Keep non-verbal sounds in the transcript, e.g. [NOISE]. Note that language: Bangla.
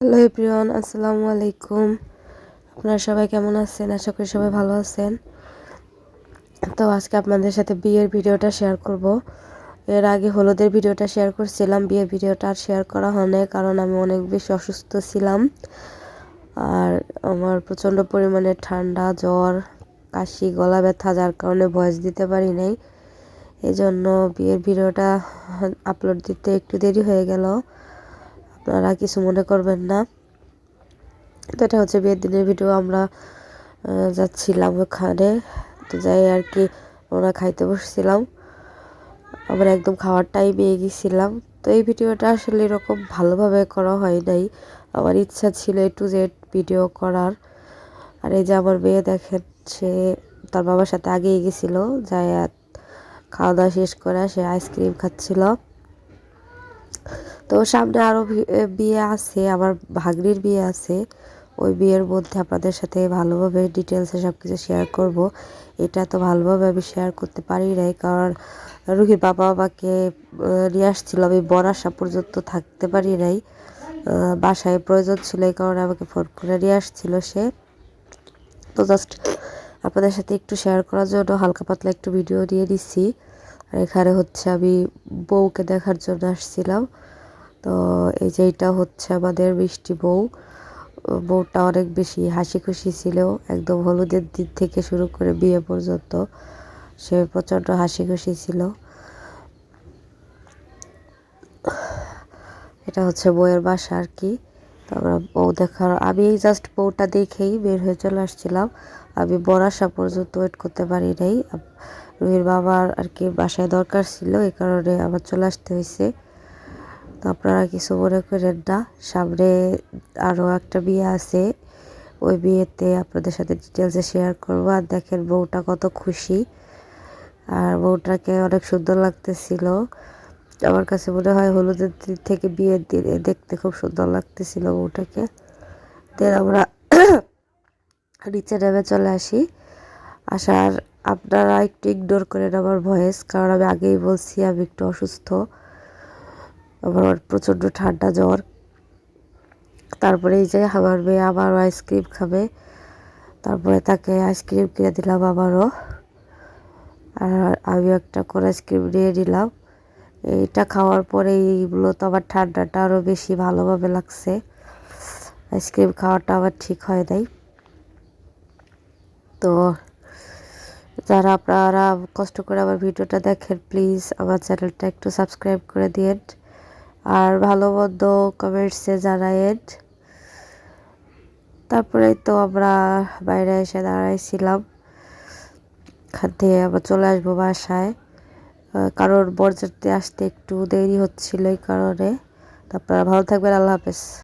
হ্যালো এভরিওয়ান, আসসালামু আলাইকুম। আপনারা সবাই কেমন আছেন? আশা করি সবাই ভালো আছেন। তো আজকে আপনাদের সাথে বিয়ের ভিডিওটা শেয়ার করব। এর আগে হলুদের ভিডিওটা শেয়ার করছিলাম। বিয়ের ভিডিওটা আর শেয়ার করা হয়নি কারণ আমি অনেক বেশি অসুস্থ ছিলাম। আর আমার প্রচণ্ড পরিমাণে ঠান্ডা, জ্বর, কাশি, গলা ব্যথা, যার কারণে ভয়েস দিতে পারি নাই। এই জন্য বিয়ের ভিডিওটা আপলোড দিতে একটু দেরি হয়ে গেল। আপনারা কিছু মনে করবেন না। তো এটা হচ্ছে বিয়ের দিনের ভিডিও আমরা যাচ্ছিলাম ওখানে। তো যাই আর কি, আমরা খাইতে বসছিলাম। আমরা একদম খাওয়ার টাইমে গেছিলাম। তো এই ভিডিওটা আসলে এরকম ভালোভাবে করা হয় নাই। আমার ইচ্ছা ছিল এ টু জেড ভিডিও করার। আর এই যে আমার মেয়ে দেখেন, সে তার বাবার সাথে আগেই গেছিল যাই খাওয়া দাওয়া শেষ করে সে আইসক্রিম খাচ্ছিল। তো সামনে আরও বিয়ে আছে, আমার ভাগ্নির বিয়ে আছে। ওই বিয়ের মধ্যে আপনাদের সাথে ভালোভাবে ডিটেলসে সব কিছু শেয়ার করব। এটা তো ভালোভাবে আমি শেয়ার করতে পারি নাই, কারণ রুহির বাবা আমাকে নিয়ে আসছিল। আমি বর আসা পর্যন্ত থাকতে পারি নাই। বাসায় প্রয়োজন ছিল এই কারণে আমাকে ফোন করে নিয়ে আসছিল সে। তো জাস্ট আপনাদের সাথে একটু শেয়ার করার জন্য হালকা পাতলা একটু ভিডিও দিয়ে দিচ্ছি আর এখানে হচ্ছে আমি বউকে দেখার জন্য আসছিলাম। তো এই যে এটা হচ্ছে আমাদের মিষ্টি বউ। বউটা অনেক বেশি হাসি খুশি ছিল, একদম হলুদের দিক থেকে শুরু করে বিয়ে পর্যন্ত। সে প্রচণ্ড হাসি খুশি ছিল। এটা হচ্ছে বউয়ের বাসা আর কি। তো আমরা বউ দেখার, আমি এই জাস্ট বউটা দেখেই বের হয়ে চলে আসছিলাম। আমি বড় আসা পর্যন্ত ওয়েট করতে পারি নাই। রুহির বাবার আর কি বাসায় দরকার ছিল, এই কারণে আমার চলে আসতে হয়েছে। তো আপনারা কিছু মনে করেন না, সামনে আরও একটা বিয়ে আছে। ওই বিয়েতে আপনাদের সাথে ডিটেলসে শেয়ার করব। আর দেখেন বউটা কত খুশি। আর বউটাকে অনেক সুন্দর লাগতেছিল। আমার কাছে মনে হয় হলুদের দিন থেকে বিয়ের দিনে দেখতে খুব সুন্দর লাগতেছিল বউটাকে। দেন আমরা [COUGHS] নিচে নেমে চলে আসি। আসার আপনারা একটু ইগনোর করেন আমার ভয়েস কারণ আমি আগেই বলছি আমি একটু অসুস্থ। আমার প্রচণ্ড ঠান্ডা জ্বর। তারপরে এই যে আমার মেয়ে আবারও আইসক্রিম খাবে। তারপরে তাকে আইসক্রিম কিনে দিলাম আবারও। আর আমি একটা করে আইসক্রিম নিয়ে নিলাম। এইটা খাওয়ার পরে এইগুলো তো আমার ঠান্ডাটা আরও বেশি ভালোভাবে লাগছে। আইসক্রিম খাওয়াটা আবার ঠিক হয় নাই। তো যারা আপনারা কষ্ট করে আমার ভিডিওটা দেখেন প্লিজ আমার চ্যানেলটা একটু সাবস্ক্রাইব করে দিন আর ভালো মন্দ কমেন্টসে জানায়েন। তারপরে তো আমরা বাইরে এসে দাঁড়াইছিলাম। খান থেকে আবার চলে আসব বাসায়। কারণ বরযাত্রী আসতে একটু দেরি হচ্ছিল এই কারণে। তারপরে ভালো থাকবেন, আল্লাহ হাফেজ।